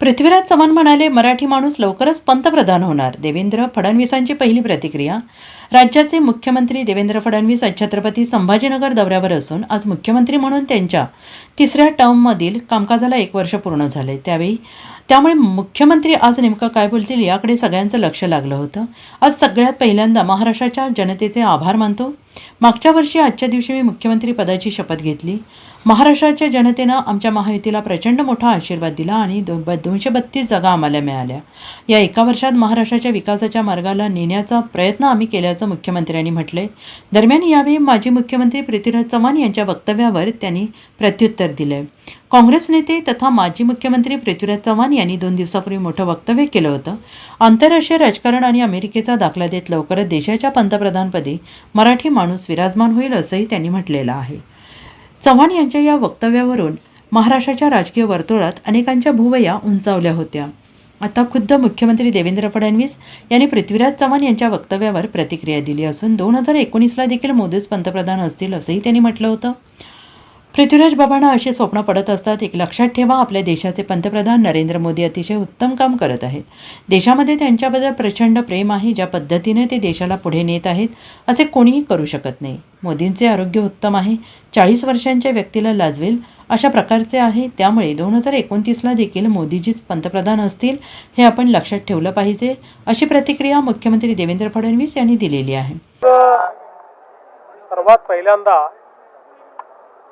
पृथ्वीराज चव्हाण म्हणाले मराठी माणूस लवकरच पंतप्रधान होणार. देवेंद्र फडणवीसांची पहिली प्रतिक्रिया राज्याचे मुख्यमंत्री देवेंद्र फडणवीस आज छत्रपती संभाजीनगर दौऱ्यावर असून आज मुख्यमंत्री म्हणून त्यांच्या तिसऱ्या टर्ममधील कामकाजाला एक वर्ष पूर्ण झाले. त्यावेळी त्यामुळे मुख्यमंत्री आज नेमकं काय बोलतील याकडे सगळ्यांचं लक्ष लागलं होतं. आज सगळ्यात पहिल्यांदा महाराष्ट्राच्या जनतेचे आभार मानतो. मागच्या वर्षी आजच्या दिवशी मी मुख्यमंत्री पदाची शपथ घेतली. महाराष्ट्राच्या जनतेनं आमच्या महायुतीला प्रचंड मोठा आशीर्वाद दिला आणि दो दोनशे बत्तीस जागा आम्हाला मिळाल्या. या एका वर्षात महाराष्ट्राच्या विकासाच्या मार्गाला नेण्याचा प्रयत्न आम्ही केल्याचं मुख्यमंत्र्यांनी म्हटलंय. दरम्यान यावेळी माजी मुख्यमंत्री पृथ्वीराज चव्हाण यांच्या वक्तव्यावर त्यांनी प्रत्युत्तर दिलंय. काँग्रेस नेते तथा माजी मुख्यमंत्री पृथ्वीराज चव्हाण यांनी दोन दिवसापूर्वी मोठं वक्तव्य केलं होतं. आंतरराष्ट्रीय राजकारण आणि अमेरिकेचा दाखला देत लवकरच देशाच्या पंतप्रधानपदी मराठी माणूस विराजमान होईल असंही त्यांनी म्हटलेलं आहे. चव्हाण यांच्या या वक्तव्यावरून महाराष्ट्राच्या राजकीय वर्तुळात अनेकांच्या भुवया उंचावल्या होत्या. आता खुद्द मुख्यमंत्री देवेंद्र फडणवीस यांनी पृथ्वीराज चव्हाण यांच्या वक्तव्यावर प्रतिक्रिया दिली असून दोन हजार एकोणीसला देखील मोदीच पंतप्रधान असतील असंही त्यांनी म्हटलं होतं. पृथ्वीराज बाबांना असे स्वप्न पडत असतात एक लक्षात ठेवा आपल्या देशाचे पंतप्रधान नरेंद्र मोदी अतिशय उत्तम काम करत आहेत. देशामध्ये त्यांच्याबद्दल प्रचंड प्रेम आहे ज्या पद्धतीने ते देशाला पुढे नेत आहेत असे कोणीही करू शकत नाही. मोदींचे आरोग्य उत्तम आहे चाळीस वर्षांच्या व्यक्तीला लाजवेल अशा प्रकारचे आहे त्यामुळे दोन हजार एकोणतीसला देखील मोदीजीच पंतप्रधान असतील हे आपण लक्षात ठेवलं पाहिजे अशी प्रतिक्रिया मुख्यमंत्री देवेंद्र फडणवीस यांनी दिलेली आहे. सर्वात पहिल्यांदा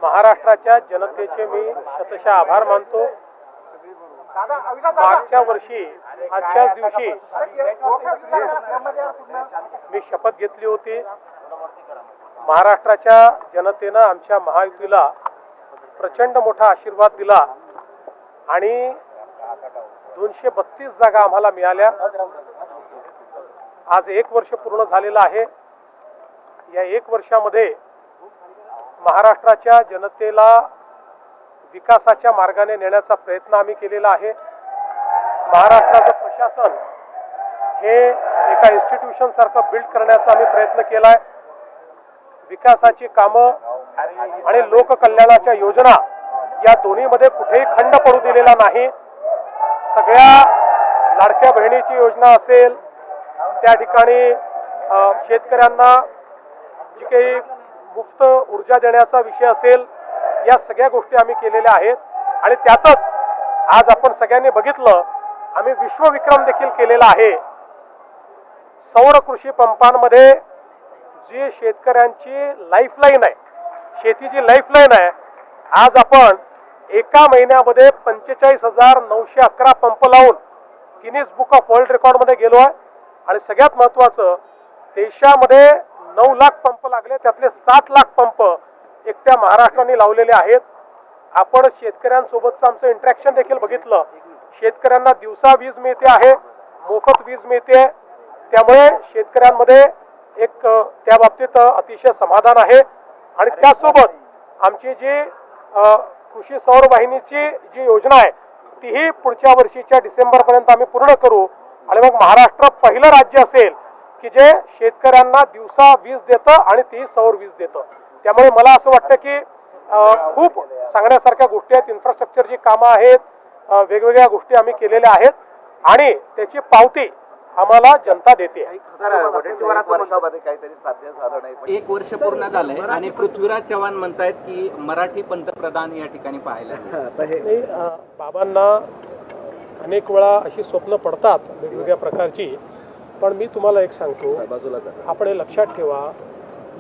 महाराष्ट्राच्या जनतेचे मी शतशः आभार मानतो. मागच्या वर्षी आजच्याच दिवशी मी शपथ घेतली होती. महाराष्ट्राच्या जनतेनं आमच्या महायुतीला प्रचंड मोठा आशीर्वाद दिला आणि दोनशे बत्तीस जागा आम्हाला मिळाल्या. आज एक वर्ष पूर्ण झालेलं आहे. या एक वर्षामध्ये महाराष्ट्राच्या जनतेला विकासाच्या मार्गाने नेण्याचा प्रयत्न आम्ही केलेला आहे. महाराष्ट्राचं प्रशासन हे एका इन्स्टिट्यूशन सारखं बिल्ड करण्याचा आम्ही प्रयत्न केलाय. विकासाची कामं आणि लोककल्याणाच्या योजना या दोन्हीमध्ये कुठेही खंड पडू दिलेला नाही. सगळ्या लाडक्या बहिणीची योजना असेल त्या ठिकाणी शेतकऱ्यांना जी काही मुफ्त ऊर्जा देण्याचा विषय असेल या सगळ्या गोष्टी आम्ही केलेल्या आहेत. आणि त्यातच आज आपण सगळ्यांनी बघितलं आम्ही विश्वविक्रम देखील केलेला आहे. सौर कृषी पंपांमध्ये जी शेतकऱ्यांची लाईफलाईन आहे शेतीची लाईफलाईन आहे आज आपण एका महिन्यामध्ये पंचेचाळीस हजार नऊशे अकरा पंप लावून गिनीज बुक ऑफ वर्ल्ड रेकॉर्डमध्ये गेलो आहे. आणि सगळ्यात महत्त्वाचं देशामध्ये नऊ लाख पंप लागले त्यातले सात लाख पंप एकट्या महाराष्ट्राने लावलेले आहेत. आपण शेतकऱ्यांसोबतचं आमचं इंटरॅक्शन देखील बघितलं. शेतकऱ्यांना दिवसा वीज मिळते आहे मोफत वीज मिळते. त्यामुळे शेतकऱ्यांमध्ये एक त्या बाबतीत अतिशय समाधान आहे. आणि त्यासोबत आमची जी कृषी सौर वाहिनीची जी योजना आहे तीही पुढच्या वर्षीच्या डिसेंबरपर्यंत आम्ही पूर्ण करू. आणि मग महाराष्ट्र पहिलं राज्य असेल की जे शेतकऱ्यांना दिवसा वीज देतं आणि तीही सौर वीज देतं. त्यामुळे मला असं वाटतं की खूप सांगण्यासारख्या गोष्टी आहेत. इन्फ्रास्ट्रक्चरची कामं आहेत वेगवेगळ्या गोष्टी आम्ही केलेल्या आहेत आणि त्याची पावती आम्हाला जनता देते. एक वर्ष पूर्ण झालंय आणि पृथ्वीराज चव्हाण म्हणतायत की मराठी पंतप्रधान या ठिकाणी पाहायला हे बाबांना अनेक वेळा अशी स्वप्न पडतात वेगवेगळ्या प्रकारची. पण मी तुम्हाला एक सांगतो. आपण हे लक्षात ठेवा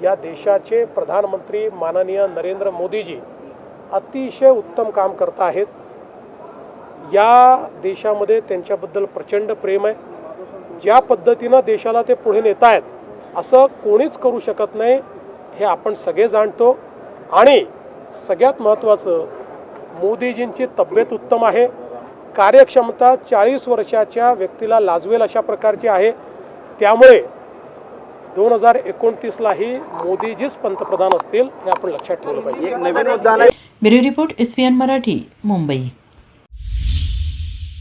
या देशाचे प्रधानमंत्री माननीय नरेंद्र मोदीजी अतिशय उत्तम काम करत आहेत. या देशामध्ये त्यांच्याबद्दल प्रचंड प्रेम आहे. ज्या पद्धतीनं देशाला ते पुढे नेत आहेत असं कोणीच करू शकत नाही हे आपण सगळे जाणतो. आणि सगळ्यात महत्त्वाचं मोदीजींची तब्येत उत्तम आहे. कार्यक्षमता चाळीस वर्षाच्या व्यक्तीला लाजवेल अशा प्रकारची आहे. त्यामुळे दोन हजार एकोणतीसलाही मोदीजीच पंतप्रधान असतील हे आपण लक्षात ठेवलं पाहिजे. एक नवीन मुद्दा नाही bureau report S Marathi Mumbai.